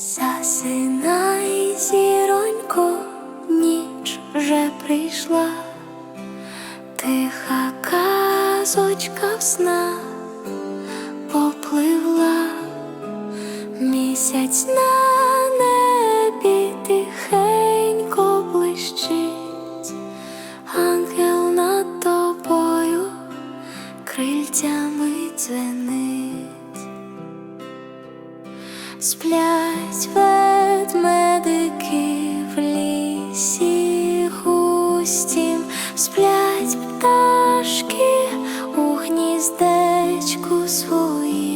Засинай, зіронько, ніч вже прийшла, тиха казочка в снах попливла, місяць на небі тихенько блищить, ангел над тобою крильцями дзвенить. Сплять ведмедики в лісі густім, сплять пташки у гніздечку своїм,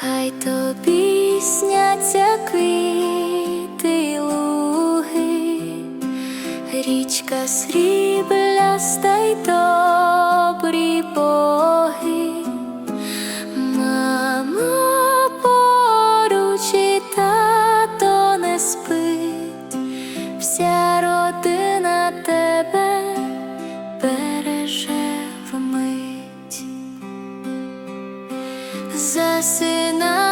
Хай тобі сняться квіти луги, річка срібляста й добрі Засинай,